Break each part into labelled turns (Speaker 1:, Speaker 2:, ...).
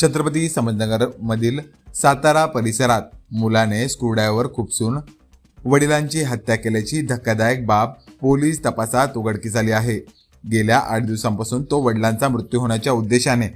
Speaker 1: छत्रपती संभाजीनगरमधील सातारा परिसरात मुलाने स्क्रूड्रायव्हर खुपसून वडिलांची हत्या केल्याची धक्कादायक बाब पोलीस तपासात उघडकीस आली आहे. गेल्या आठ दिवसांपासून तो वडिलांचा मृत्यू होण्याच्या उद्देशाने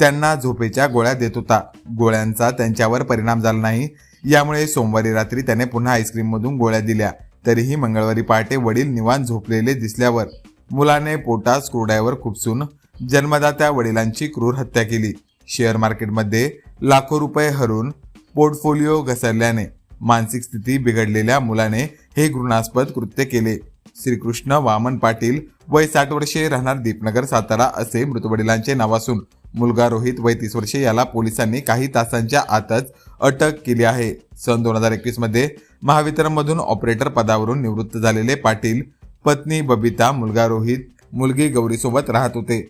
Speaker 1: त्यांना झोपेच्या गोळ्या देत होता. गोळ्यांचा त्यांच्यावर परिणाम झाला नाही. यामुळे सोमवारी रात्री त्याने पुन्हा आईस्क्रीममधून गोळ्या दिल्या. तरीही मंगळवारी पहाटे वडील निवांत झोपलेले दिसल्यावर मुलाने पोटात स्क्रूड्रायव्हर खुपसून जन्मदात्या वडिलांची क्रूर हत्या केली. शेअर मार्केटमध्ये लाखो रुपये हरून पोर्टफोलिओ घसरल्याने मानसिक स्थिती बिघडलेल्या मुलाने हे घृणास्पद कृत्य केले. श्रीकृष्ण वामन पाटील वय साठ वर्षे राहणार दीपनगर सातारा असे मृत वडिलांचे नाव असून मुलगा रोहित वय तीस वर्षे याला पोलिसांनी काही तासांच्या आतच अटक केली आहे. सन दोन हजार एकवीसमध्ये महावितरणमधून ऑपरेटर पदावरून निवृत्त झालेले पाटील पत्नी बबिता मुलगा रोहित मुलगी गौरीसोबत राहत होते.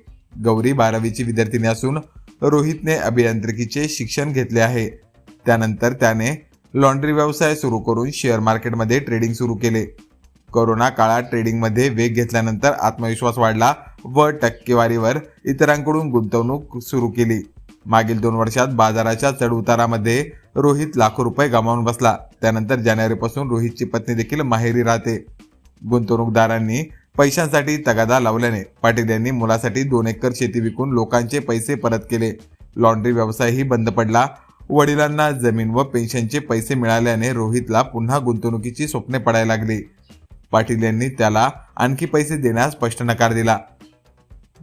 Speaker 1: गौरी बारावीची विद्यार्थिनी असून रोहितने अभियांत्रिकीचे शिक्षण घेतले आहे. त्यानंतर त्याने लॉन्ड्री व्यवसाय सुरू करून शेअर मार्केटमध्ये ट्रेडिंग सुरू केले. कोरोना काळात ट्रेडिंगमध्ये वेग घेतल्यानंतर आत्मविश्वास वाढला व टक्केवारीवर इतरांकडून गुंतवणूक सुरू केली. मागील दोन वर्षात बाजाराच्या चढउतारामध्ये रोहित लाखो रुपये गमावून बसला. त्यानंतर जानेवारीपासून रोहितची पत्नी देखील माहेरी राहते. गुंतवणूकदारांनी पैशांसाठी तगादा लावल्याने पाटील यांनी मुलासाठी दोन एकर शेती विकून लोकांचे पैसे परत केले. लॉन्ड्री व्यवसायही बंद पडला. वडिलांना जमीन व पेन्शनचे पैसे मिळाल्याने रोहितला पुन्हा गुंतवणुकीची स्वप्ने पडायला लागली. पाटील यांनी त्याला आणखी पैसे देण्यास स्पष्ट नकार दिला.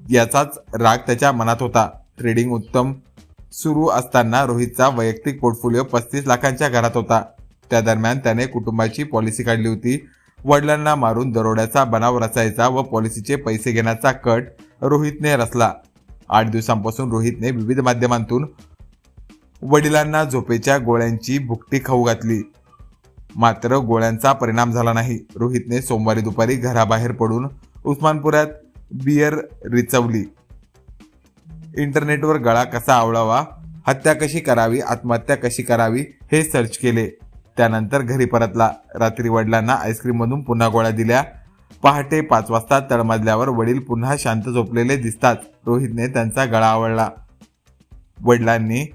Speaker 1: याचाच राग त्याच्या मनात होता. ट्रेडिंग उत्तम सुरू असताना रोहितचा वैयक्तिक पोर्टफोलिओ पस्तीस लाखांच्या घरात होता. त्या दरम्यान त्याने कुटुंबाची पॉलिसी काढली होती. वडिलांना मारून दरोड्याचा बनाव रचायचा व पॉलिसीचे पैसे घेण्याचा कट रोहितने रचला. आठ दिवसांपासून रोहितने विविध माध्यमांतून वडिलांना झोपेच्या गोळ्यांची भुकटी खाऊ घातली. मात्र गोळ्यांचा परिणाम झाला नाही. रोहितने सोमवारी दुपारी घराबाहेर पडून उस्मानपुरात बियर रिचवली. इंटरनेटवर गळा कसा आवळावा हत्या कशी करावी आत्महत्या कशी करावी हे सर्च केले. त्यानंतर घरी परतला. रात्री वडिलांना आईस्क्रीममधून पुन्हा गोळ्या दिल्या. पहाटे पाच वाजता तळमजल्यावर वडील पुन्हा शांत झोपलेले दिसतात. रोहितने त्यांचा गळा आवळला. वडिलांनी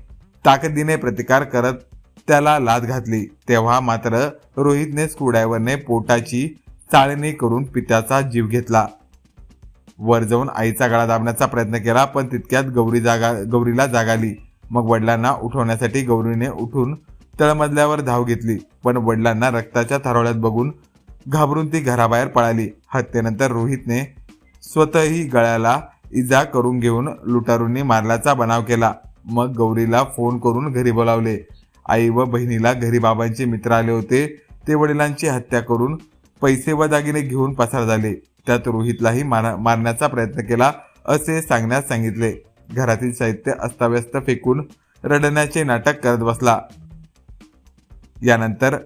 Speaker 1: ताकदीने प्रतिकार करत त्याला लाद घातली. तेव्हा मात्र रोहितने स्क्रूड्रायव्हरने पोटाची चाळणी करून पित्याचा जीव घेतला. वर जाऊन आईचा गळा दाबण्याचा प्रयत्न केला पण तितक्यात गौरी जागा गौरीला जागाली मग वडिलांना उठवण्यासाठी गौरीने उठून तळमजल्यावर धाव घेतली पण वडिलांना रक्ताच्या थारोळ्यात बघून घाबरून ती घराबाहेर पळाली. हत्येनंतर रोहितने स्वतःही गळ्याला इजा करून घेऊन लुटारूंनी मारल्याचा बनाव केला. मग गौरीला फोन करून घरी बोलावले. आई व बहिणीला घरी बाबांचे मित्र आले होते. ते वडिलांची हत्या करून पैसे व दागिने घेऊन पसार झाले. त्यात रोहितलाही मार मारण्याचा प्रयत्न केला असे सांगण्यास सांगितले. घरातील साहित्य अस्ताव्यस्त फेकून रडण्याचे नाटक करत बसला. यानंतर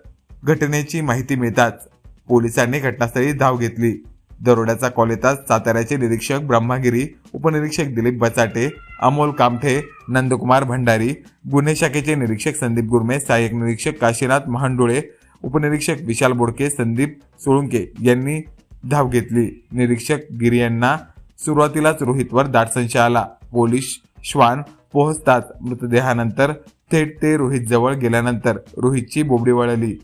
Speaker 1: घटनेची माहिती मिळताच पोलिसांनी घटनास्थळी धाव घेतली. दरोड्याचा कॉल येताच साताऱ्याचे निरीक्षक ब्रह्मागिरी उपनिरीक्षक दिलीप बचाटे अमोल कामठे नंदकुमार भंडारी गुन्हे शाखेचे निरीक्षक संदीप गुरमे सहाय्यक निरीक्षक काशीनाथ महांडुळे उपनिरीक्षक विशाल बोडके संदीप सोळुंके यांनी धाव घेतली. निरीक्षक गिरी यांना सुरुवातीलाच रोहितवर दाट संशय आला. पोलीस श्वान पोहोचताच मृतदेहानंतर थेट ते रोहित जवळ गेल्यानंतर रोहितची बोबडी वळली.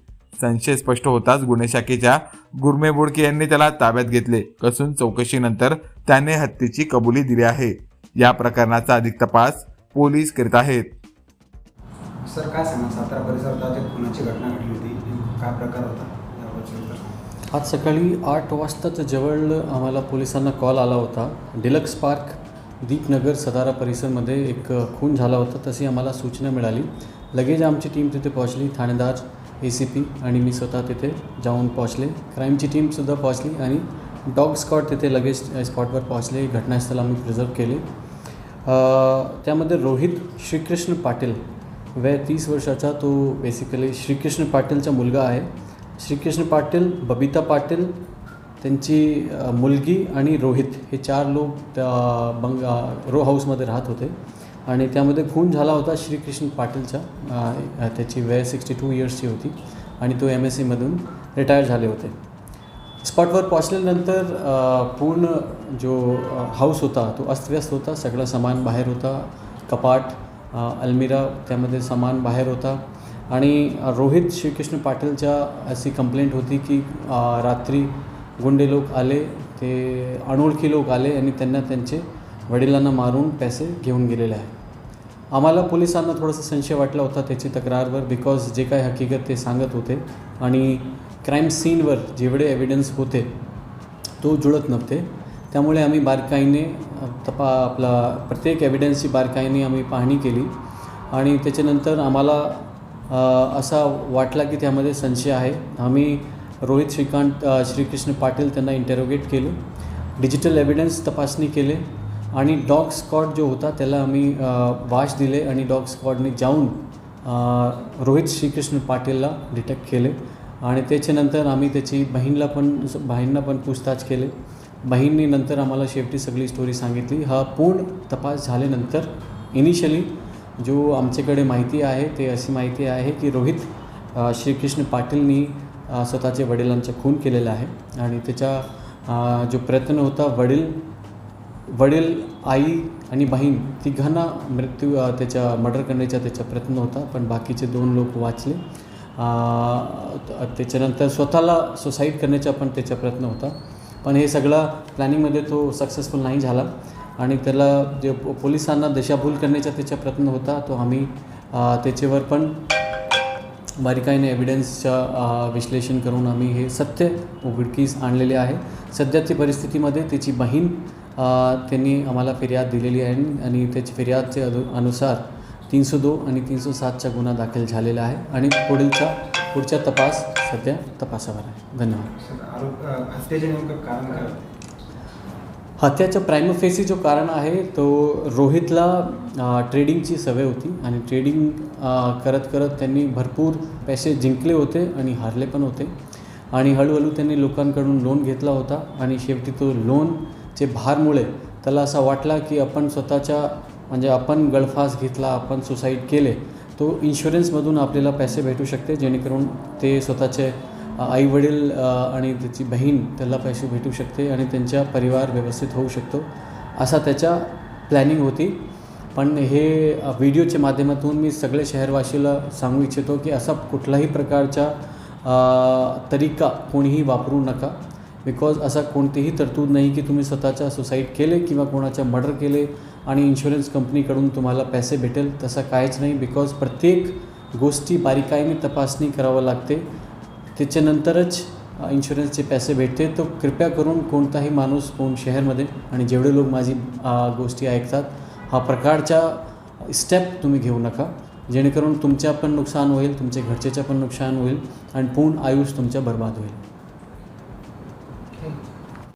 Speaker 1: संशय स्पष्ट होताच गुन्हे शाखेच्या गुरमे बोडके यांनी त्याला ताब्यात घेतले. कसून चौकशीनंतर त्याने हत्येची कबुली दिली आहे. या प्रकरणाचा अधिक तपास पोलीस करीत आहेत.
Speaker 2: सर काय सांगा सातारा परिसरात एक खुनाची घटना घडली होती. काय प्रकार होता?
Speaker 3: आज सकाळी आठ वाजताच जवळ आम्हाला पोलिसांना कॉल आला होता. डिलक्स पार्क दीपनगर सदारा परिसरमध्ये एक खून झाला होता तशी आम्हाला सूचना मिळाली. लगेच आमची टीम तिथे पोहोचली ठाणेदार ए सी पी आणि मी स्वतः तिथे जाऊन पोहोचले. क्राईमची टीमसुद्धा पोहोचली आणि डॉग स्कॉट तिथे लगेच स्पॉटवर पोहोचले घटनास्थळ आम्ही प्रिझर्व केले. त्यामध्ये रोहित श्रीकृष्ण पाटील वय तीस वर्षाचा तो बेसिकली श्रीकृष्ण पाटीलचा मुलगा आहे. श्रीकृष्ण पाटील बबिता पाटील त्यांची मुलगी आणि रोहित हे चार लोक त्या बंग रो हाऊसमध्ये राहत होते. आणि त्यामध्ये खून झाला होता श्रीकृष्ण पाटीलचा त्याची वय सिक्स्टी टू इयर्सची होती. आणि तो एम एस सीमधून रिटायर झाले होते. स्पॉटवर पोचल्यानंतर पूर्ण जो हाऊस होता तो अस्तव्यस्त होता. सगळं सामान बाहेर होता. कपाट अलमिरा अल्मिरा त्यामध्ये सामान बाहेर होता. आणि रोहित श्रीकृष्ण पाटीलच्या अशी कंप्लेंट होती की रात्री गुंडे लोक आले ते अनोळखी लोक आले आणि त्यांना त्यांचे वडिलांना मारून पैसे घेऊन गेलेले आहे. आम्हाला पोलिसांना थोडासा संशय वाटला होता त्याची तक्रारवर बिकॉज जे काय हकीकत ते सांगत होते आणि क्राईम सीनवर जेवढे एव्हिडन्स होते तो जुळत नव्हते. त्यामुळे आम्ही बारकाईने तपा आपला प्रत्येक एव्हिडन्सची बारकाईने आम्ही पाहणी केली आणि त्याच्यानंतर आम्हाला असा वाटला की त्यामध्ये संशय आहे. आम्ही रोहित श्रीकांत श्रीकृष्ण पाटील त्यांना इंटेरोगेट केले. डिजिटल एव्हिडन्स तपासणी केले. आणि डॉग स्कॉड जो होता त्याला आम्ही वाश दिले आणि डॉग स्कॉडने जाऊन रोहित श्रीकृष्ण पाटीलला डिटेक्ट केले. आणि त्याच्यानंतर आम्ही त्याची बहीणला पण बहीणला पण पूछताछ केले. बहीणनी नंतर आम्हाला शेवटी सगळी स्टोरी सांगितली. हा पूर्ण तपास झाल्यानंतर इनिशियली जो आमच्याकडे माहिती आहे ते अशी माहिती आहे की रोहित श्रीकृष्ण पाटीलनी स्वतःचे वडिलांचा खून केलेला आहे. आणि त्याचा जो प्रयत्न होता वडील वडील आई आणि बहीण तिघांना मृत्यू त्याच्या मर्डर करण्याचा त्याचा प्रयत्न होता पण बाकीचे दोन लोक वाचले. त्याच्यानंतर स्वतःला सुसाईड करण्याचा पण त्याचा प्रयत्न होता. पण हे सगळं प्लॅनिंगमध्ये तो सक्सेसफुल नाही झाला. आणि त्याला जे पोलिसांना दिशाभूल करण्याचा त्याचा प्रयत्न होता तो आम्ही त्याच्यावर पण बारीकाईने एव्हिडन्सच्या विश्लेषण करून आम्ही हे सत्य उघडकीस आणलेले आहे. सध्याच्या परिस्थितीमध्ये त्याची बहीण त्यांनी आम्हाला फिर्याद दिलेली आहे आणि त्याची फिर्यादचे अनु अनुसार तीनशे दो आणि तीनशे सातचा गुन्हा दाखल झालेला आहे आणि पुढीलचा पुढचा तपास सध्या तपासावर आहे. धन्यवाद.
Speaker 2: हत्याच्या हत्याचं
Speaker 3: प्रायमोफेसी जो कारण आहे तो रोहितला ट्रेडिंगची सवय होती आणि ट्रेडिंग करत करत त्यांनी भरपूर पैसे जिंकले होते आणि हारले पण होते. आणि हळूहळू त्यांनी लोकांकडून लोन घेतला होता आणि शेवटी तो लोनचे भारमुळे त्याला असा वाटला की आपण स्वतःच्या म्हणजे आपण गळफास घेतला आपण सुसाईड केले तो इन्शुरन्समधून आपल्याला पैसे भेटू शकते जेणेकरून ते स्वतःचे आई वडील आणि त्याची बहीण त्याला पैसे भेटू शकते आणि त्यांचा परिवार व्यवस्थित होऊ शकतो असा त्याच्या प्लॅनिंग होती. पण हे व्हिडिओच्या माध्यमातून मी सगळे शहरवासीला सांगू इच्छितो की असा कुठलाही प्रकारचा तरीका कोणीही वापरू नका. बिकॉज असा कोणतीही तरतूद नाही की तुम्ही स्वतःच्या सुसाईड केले किंवा कोणाच्या मर्डर केले आणि इन्शुरन्स कंपनीकडून तुम्हाला पैसे भेटेल तसं काहीच नाही. बिकॉज प्रत्येक गोष्टी बारीकाईने तपासणी करावं लागते. त्याच्यानंतरच इन्शुरन्सचे पैसे भेटते. तो कृपया करून कोणताही माणूस कोण शहरमध्ये आणि जेवढे लोक माझी गोष्टी ऐकतात हा प्रकारच्या स्टेप तुम्ही घेऊ नका. जेणेकरून तुमच्या पण नुकसान होईल तुमच्या घरच्याचं पण नुकसान होईल आणि पूर्ण आयुष्य तुमच्या बर्बाद होईल.